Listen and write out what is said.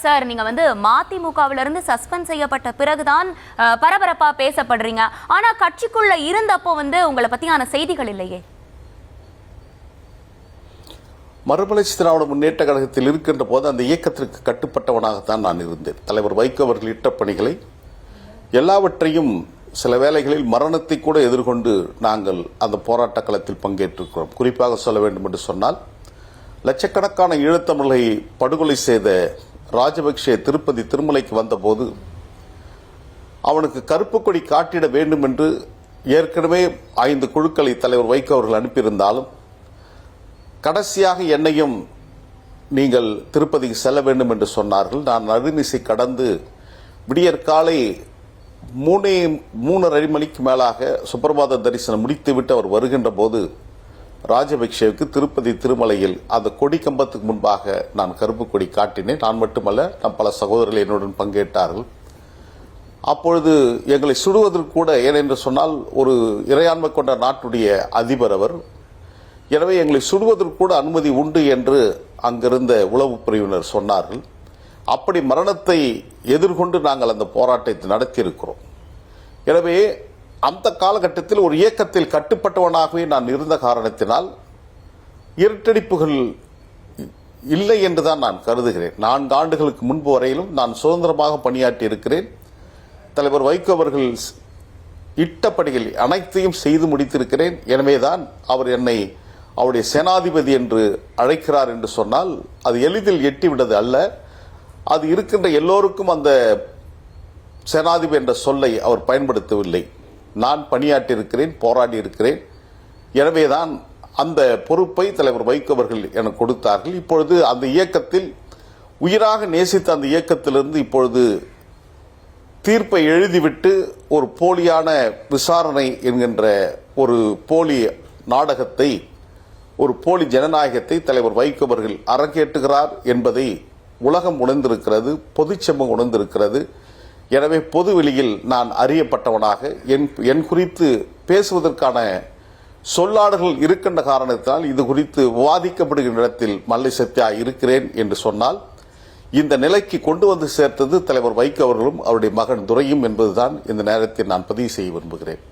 Sir நீங்க வந்து மதிமுகவில இருந்து சஸ்பெண்ட் செய்யப்பட்ட பிறகுதான் அஹ், பரபரப்பா பேசப்படுறீங்க. ஆனா கட்சிக்குள்ள இருந்தப்போ வந்து உங்களை பத்தியான செய்திகள் இல்லையே. மறுமலர்ச்சி திராவிட முன்னேற்ற கழகத்தில் இருக்கின்ற போது அந்த இயக்கத்திற்கு கட்டுப்பட்டவனாகத்தான் நான் இருந்தேன். தலைவர் வைகோ அவர்கள் இட்ட பணிகளை எல்லாவற்றையும் சில வேளைகளில் மரணத்தை கூட எதிர்கொண்டு நாங்கள் அந்த போராட்ட களத்தில் பங்கேற்றிருக்கிறோம். குறிப்பாக சொல்ல வேண்டும் என்று சொன்னால் லட்சக்கணக்கான ஈழத்தமிழை படுகொலை செய்த ராஜபக்சே திருப்பதி திருமலைக்கு வந்தபோது அவனுக்கு கருப்பு கொடி காட்டிட வேண்டும் என்று ஏற்கனவே ஐந்து குழுக்களை தலைவர் வைகோ அவர்கள் அனுப்பியிருந்தாலும் கடைசியாக என்னையும் நீங்கள் திருப்பதிக்கு செல்ல வேண்டும் என்று சொன்னார்கள். நான் நடுநிசை கடந்து விடியற்காலை மூணே மூணரை மணிக்கு மேலாக சுப்பிரபாத தரிசனம் முடித்துவிட்டு அவர் வருகின்ற போது ராஜபக்சேவுக்கு திருப்பதி திருமலையில் அந்த கொடி கம்பத்துக்கு முன்பாக நான் கருப்பு கொடி காட்டினேன். நான் மட்டுமல்ல நம் பல சகோதரர்கள் என்னுடன் பங்கேற்றார்கள். அப்பொழுது எங்களை சுடுவதற்கு கூட ஏனென்று சொன்னால் ஒரு இறையாண்மை கொண்ட நாட்டுடைய அதிபர் அவர் எனவே எங்களை சுடுவதற்கு கூட அனுமதி உண்டு என்று அங்கிருந்த உளவுப் பிரிவினர் சொன்னார்கள். அப்படி மரணத்தை எதிர்கொண்டு நாங்கள் அந்த போராட்டத்தை நடத்தியிருக்கிறோம். எனவே அந்த காலகட்டத்தில் ஒரு இயக்கத்தில் கட்டுப்பட்டவனாகவே நான் இருந்த காரணத்தினால் இருட்டடிப்புகள் இல்லை என்றுதான் நான் கருதுகிறேன். நான்கு ஆண்டுகளுக்கு முன்பு வரையிலும் நான் சுதந்திரமாக பணியாற்றி இருக்கிறேன் தலைவர் வைகோ அவர்கள் இட்ட அனைத்தையும் செய்து முடித்திருக்கிறேன். எனவேதான் அவர் என்னை அவருடைய சேனாதிபதி என்று அழைக்கிறார் என்று சொன்னால் அது எளிதில் எட்டிவிட்டது அல்ல. அது இருக்கின்ற எல்லோருக்கும் அந்த சேனாதிபதி என்ற சொல்லை அவர் பயன்படுத்தவில்லை. நான் பணியாற்றியிருக்கிறேன் போராடியிருக்கிறேன். போராடி இருக்கிறேன் எனவேதான் அந்த பொறுப்பை தலைவர் வைகோ அவர்கள் எனக்கு கொடுத்தார்கள். இப்பொழுது அந்த இயக்கத்தில் உயிராக நேசித்த அந்த இயக்கத்திலிருந்து இப்பொழுது தீர்ப்பை எழுதிவிட்டு ஒரு போலியான விசாரணை என்கின்ற ஒரு போலி நாடகத்தை ஒரு போலி ஜனநாயகத்தை தலைவர் வைகோ அவர்கள் அரங்கேற்றுகிறார் என்பதை உலகம் உணர்ந்திருக்கிறது பொதுச்சமூகம் உணர்ந்திருக்கிறது. எனவே பொது வெளியில் நான் அறியப்பட்டவனாக என் என் குறித்து பேசுவதற்கான சொல்லாடல்கள் இருக்கின்ற காரணத்தினால் இது குறித்து விவாதிக்கப்படுகின்ற இடத்தில் மல்லை சத்யா இருக்கிறேன் என்று சொன்னால் இந்த நிலைக்கு கொண்டு வந்து சேர்த்தது தலைவர் வைகோ அவர்களும் அவருடைய மகன் துரையும் என்பதுதான் இந்த நேரத்தில் நான் பதிவு செய்ய விரும்புகிறேன்.